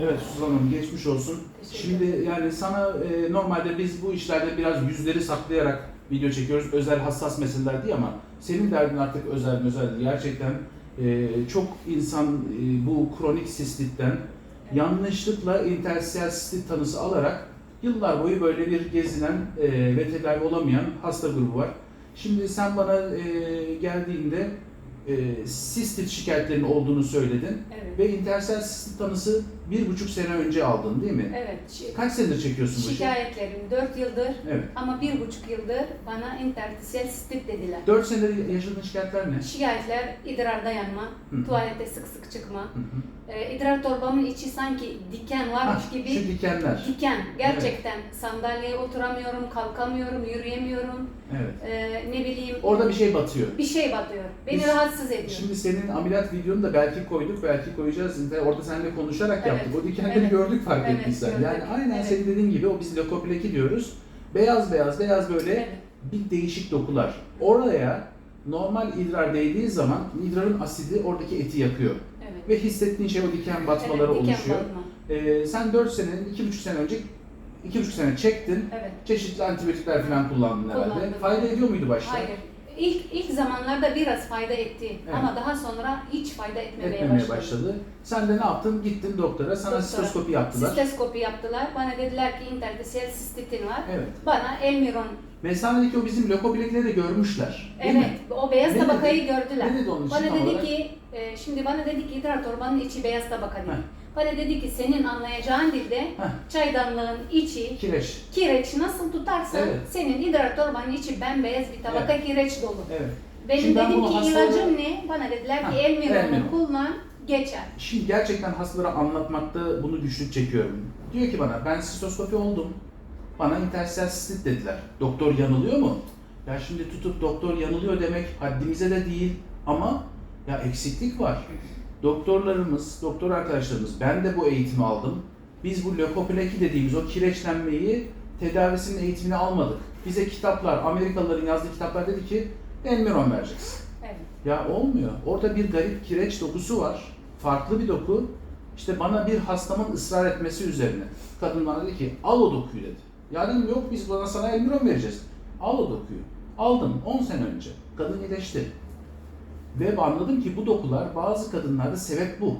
Evet Suzan Hanım geçmiş olsun. Şimdi yani sana e, normalde biz bu işlerde biraz yüzleri saklayarak video çekiyoruz. Özel hassas meseleler değil ama senin derdin artık özel özel değil. Gerçekten e, çok insan e, bu kronik sistitten yanlışlıkla interstitial sistit tanısı alarak yıllar boyu böyle bir gezinen e, ve tedavi olamayan hasta grubu var. Şimdi sen bana e, geldiğinde e, sistit şikayetlerinin olduğunu söyledin. Evet. Ve intersel sistit tanısı bir buçuk sene önce aldın değil mi? Evet. Kaç senedir çekiyorsun bu? Şikayetlerim 4 yıldır Evet. ama bir buçuk yıldır bana interstitial sistit dediler. Dört senedir yaşadığın şikayetler ne? Şikayetler idrarda yanma, Hı. tuvalete sık sık çıkma, Hı hı. E, idrar torbamın içi sanki diken varmış Ah, gibi Şu dikenler. diken. Gerçekten sandalyeye oturamıyorum, kalkamıyorum, yürüyemiyorum. Evet. E, ne bileyim Orada bir şey batıyor. bir şey batıyor. Beni Biz- rahatsız ediyor. Şimdi senin ameliyat videonu da belki koyduk, belki koyacağız. Orada seninle konuşarak Evet. yaptık. O dikenleri Evet. gördük fark Evet, ettiysen. gördük. Yani aynen Evet. senin dediğin gibi o biz lökopleki diyoruz. Beyaz beyaz beyaz böyle Evet. bir değişik dokular. Oraya normal idrar değdiği zaman idrarın asidi oradaki eti yakıyor. Ve hissettiğin şey o diken batmaları evet, diken oluşuyor. batma. Ee, sen 4 senenin, 2,5 sene önce 2,5 sene çektin. Evet. Çeşitli antibiyotikler falan kullandın herhalde. Kullandım. Fayda ediyor muydu başta? Hayır. İlk, ilk zamanlarda biraz fayda etti Evet. ama daha sonra hiç fayda etmemeye, Etmemeye başladı. başladı. Sen de ne yaptın? Gittin doktora, sana Doktora. sistoskopi yaptılar. Sistoskopi yaptılar. Bana dediler ki interstitial sistitin var. Evet. Bana Elmiron, Mesanedeki o bizim lökobilekleri de görmüşler. Evet mi? o beyaz Ne tabakayı dedi? gördüler. Ne dedi onun için Bana dedi olarak? ki, e, şimdi bana dedi ki idrar torbanın içi beyaz tabaka. Heh. Bana dedi ki senin anlayacağın dilde Heh. çaydanlığın içi Kireç. kireç nasıl tutarsa Evet. senin idrar torbanın içi bembeyaz bir tabaka kireç dolu. Evet. Benim Şimdi ben dedim bunu ki hastalara- ilacım ne? Bana dediler ki Heh, Elmiron'u Elmiron. kullan geçer. Şimdi gerçekten hastalara anlatmakta bunu güçlük çekiyorum. Diyor ki bana ben sistoskopi oldum. Bana interstitial sistit dediler. Doktor yanılıyor mu? Ya şimdi tutup doktor yanılıyor demek haddimize de değil ama ya eksiklik var. Doktorlarımız, doktor arkadaşlarımız, ben de bu eğitimi aldım. Biz bu lökopleki dediğimiz o kireçlenmeyi tedavisinin eğitimini almadık. Bize kitaplar, Amerikalıların yazdığı kitaplar dedi ki Elmiron vereceksin. Evet. Ya olmuyor. Orada bir garip kireç dokusu var. Farklı bir doku. İşte bana bir hastamın ısrar etmesi üzerine. Kadın bana dedi ki al o dokuyu dedi. Ya dedim yok biz bana sana Elmiron vereceğiz. Al o dokuyu. Aldım 10 sene önce. Kadın iyileşti. Ve anladım ki bu dokular bazı kadınlarda sebep bu.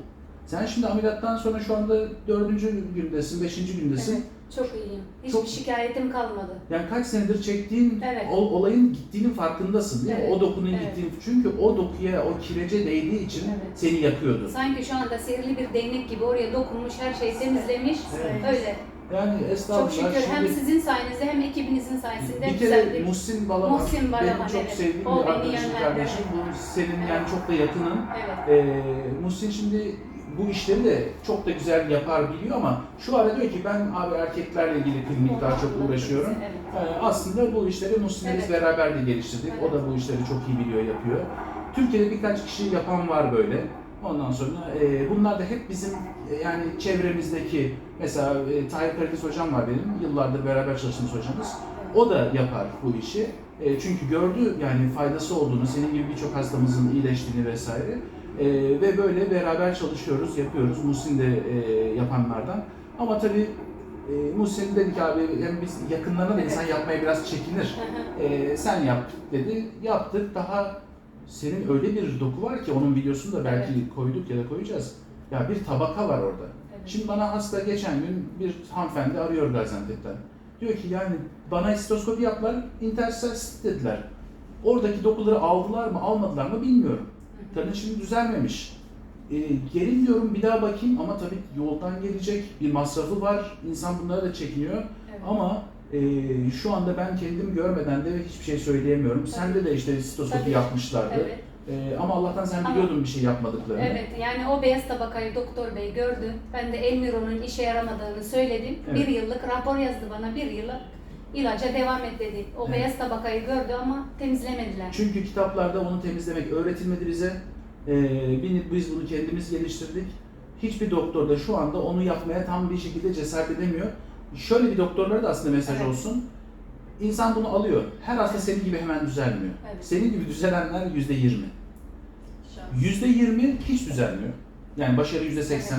Sen şimdi ameliyattan sonra şu anda dördüncü gündesin, beşinci gündesin. Evet, çok iyiyim. Hiçbir Çok- şikayetim kalmadı. Yani kaç senedir çektiğin Evet. ol- olayın gittiğinin farkındasın değil mi? Evet, O dokunun evet. gittiğini. Çünkü o dokuya, o kirece değdiği için Evet. seni yakıyordu. Sanki şu anda sihirli bir değnek gibi oraya dokunmuş, her şeyi temizlemiş. Evet. Öyle. Yani Çok estağfurullah. şükür hem şimdi sizin sayenizde hem ekibinizin sayesinde bir kere düzeldik. Muhsin Balaban, Muhsin Balaban, benim çok evet. sevdiğim O bir arkadaşım kardeşim. Bu senin yani çok da yakının. Evet. Ee, Muhsin şimdi bu işleri de çok da güzel yapar biliyor ama şu ara diyor ki ben abi erkeklerle ilgili klinik daha çok uğraşıyorum. Evet. Ee, aslında bu işleri Muhsin'le Evet. beraber de geliştirdik. O da bu işleri çok iyi biliyor, yapıyor. Türkiye'de birkaç kişi yapan var böyle. Ondan sonra e, bunlar da hep bizim e, yani çevremizdeki mesela e, Tahir Karakiz hocam var benim. Yıllardır beraber çalıştığımız hocamız. O da yapar bu işi. E, çünkü gördü yani faydası olduğunu, senin gibi birçok hastamızın iyileştiğini vesaire. E, ve böyle beraber çalışıyoruz, yapıyoruz. Muhsin de e, yapanlardan. Ama tabii e, Muhsin dedi ki abi hem biz yakınlarına da insan yapmaya biraz çekinir. E, sen yap dedi. Yaptık. Daha senin öyle bir doku var ki onun videosunu da belki koyduk ya da koyacağız. Ya bir tabaka var orada. Evet. Şimdi bana hasta geçen gün bir hanımefendi arıyor Gaziantep'ten. Diyor ki yani bana histoskopi yaptılar, interstitial sistit dediler. Oradaki dokuları aldılar mı, almadılar mı bilmiyorum. Kadın şimdi düzelmemiş. E, gelin diyorum bir daha bakayım ama tabii yoldan gelecek bir masrafı var. İnsan bunlara da çekiniyor. Evet. Ama e, şu anda ben kendim görmeden de hiçbir şey söyleyemiyorum. Sende de işte sistoskopi Tabii. yapmışlardı. Evet. E, ama Allah'tan sen Ama- biliyordun bir şey yapmadıklarını. Evet, yani o beyaz tabakayı doktor bey gördü. Ben de Elmiron'un işe yaramadığını söyledim. Evet. Bir yıllık rapor yazdı bana, bir yıllık ilaca devam et dedi. O Evet. beyaz tabakayı gördü ama temizlemediler. Çünkü kitaplarda onu temizlemek öğretilmedi bize. E, biz- biz bunu kendimiz geliştirdik. Hiçbir doktor da şu anda onu yapmaya tam bir şekilde cesaret edemiyor. Şöyle bir doktorlara da aslında mesaj Evet. olsun. İnsan bunu alıyor. Her hasta senin gibi hemen düzelmiyor. Evet. Senin gibi düzelenler yüzde yirmi. Yüzde yirmi hiç düzelmiyor. Yani başarı yüzde seksen.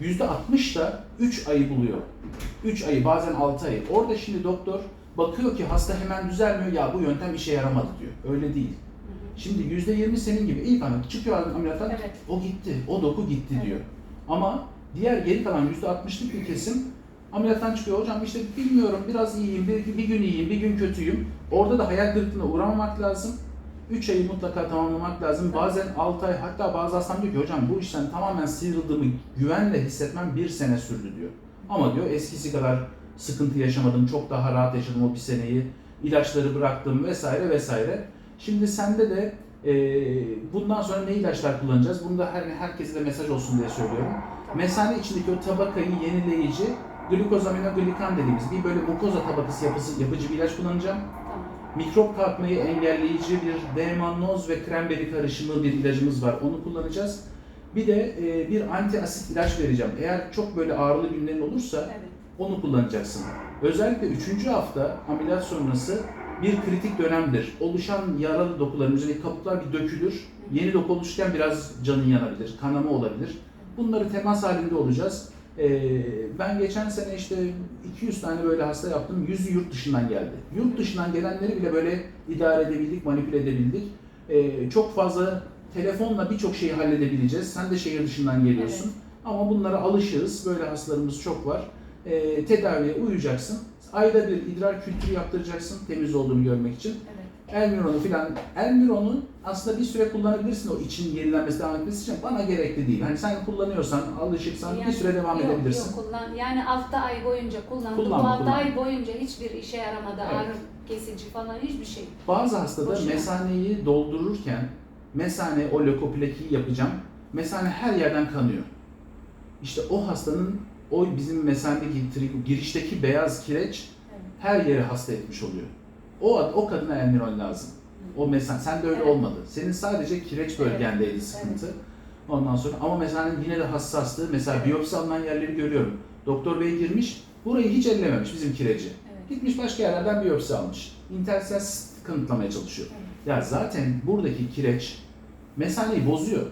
%60 da 3 ayı buluyor. 3 ayı bazen 6 ayı. Orada şimdi doktor bakıyor ki hasta hemen düzelmiyor. Ya bu yöntem işe yaramadı diyor. Öyle değil. Şimdi %20 senin gibi ilk ameliyat çıkıyor ameliyattan Evet. o gitti, o doku gitti Evet. diyor. Ama diğer geri kalan %60'lık bir kesim ameliyattan çıkıyor. Hocam işte bilmiyorum biraz iyiyim, bir, bir gün iyiyim, bir gün kötüyüm. Orada da hayal kırıklığına uğramamak lazım. 3 ayı mutlaka tamamlamak lazım. Bazen 6 ay hatta bazı hastam diyor ki hocam bu işten tamamen sıyrıldığımı güvenle hissetmem bir sene sürdü diyor. Ama diyor eskisi kadar sıkıntı yaşamadım, çok daha rahat yaşadım o bir seneyi. İlaçları bıraktım vesaire vesaire. Şimdi sende de e, bundan sonra ne ilaçlar kullanacağız? Bunu da her, herkese de mesaj olsun diye söylüyorum. Mesane içindeki o tabakayı yenileyici glukozaminoglikan dediğimiz bir böyle mukoza tabakası yapısı, yapıcı bir ilaç kullanacağım. Tamam. Mikrop kalkmayı engelleyici bir demannoz ve kremberi karışımı bir ilacımız var. Onu kullanacağız. Bir de e, bir anti asit ilaç vereceğim. Eğer çok böyle ağrılı günlerin olursa Evet. onu kullanacaksın. Özellikle 3. hafta ameliyat sonrası bir kritik dönemdir. Oluşan yaralı dokuların üzerindeki kabuklar bir dökülür. Yeni doku oluşurken biraz canın yanabilir, kanama olabilir. Bunları temas halinde olacağız. Ee, ben geçen sene işte 200 tane böyle hasta yaptım. 100'ü yurt dışından geldi. Yurt dışından gelenleri bile böyle idare edebildik, manipüle edebildik. Ee, çok fazla telefonla birçok şeyi halledebileceğiz. Sen de şehir dışından geliyorsun. Evet. Ama bunlara alışırız. Böyle hastalarımız çok var. Ee, tedaviye uyacaksın. Ayda bir idrar kültürü yaptıracaksın temiz olduğunu görmek için. Evet. Elmironu filan. Elmironu aslında bir süre kullanabilirsin o için yenilenmesi devam etmesi için. Bana gerekli değil. Hani sen kullanıyorsan, alışıksan bir Yani süre devam yok, edebilirsin. Yok, kullan, yani 6 ay boyunca kullandım. Kullanma, Bu 6 kullanma. ay boyunca hiçbir işe yaramadı. Evet. Ağrı kesici falan hiçbir şey. Bazı hastada Boşuna. mesaneyi doldururken mesane o lökoplakiyi yapacağım. Mesane her yerden kanıyor. İşte o hastanın o bizim mesanedeki girişteki beyaz kireç Evet. her yere hasta etmiş oluyor. O o kadına elmiron lazım. O mesane sen de öyle Evet. olmadı. Senin sadece kireç bölgendeydi sıkıntı. Ondan sonra ama mesanenin yine de hassastı. Mesela Evet. biyopsi alınan yerleri görüyorum. Doktor bey girmiş, burayı hiç ellememiş bizim kireci. Evet. Gitmiş başka yerlerden biyopsi almış. İntersel kanıtlamaya çalışıyor. Evet. Ya zaten buradaki kireç mesaneyi bozuyor.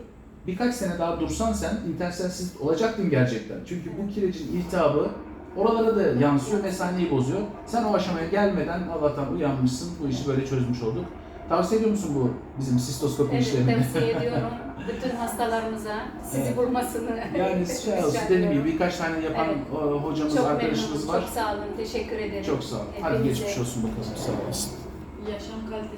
Birkaç sene daha dursan sen intersel olacaktın gerçekten. Çünkü bu kirecin iltihabı oralara da yansıyor, mesaneyi bozuyor. Sen o aşamaya gelmeden Allah'tan uyanmışsın, bu işi böyle çözmüş olduk. Tavsiye ediyor musun bu bizim sistoskopi Evet, işlerini? tavsiye ediyorum bütün hastalarımıza sizi Evet. bulmasını Yani şey olsun dediğim gibi birkaç tane yapan Evet. hocamız, Çok arkadaşımız memnunum, var. çok sağ olun, teşekkür ederim. Çok sağ ol. Hadi geçmiş olsun bakalım. Sağ olasın. Yaşam kalitesi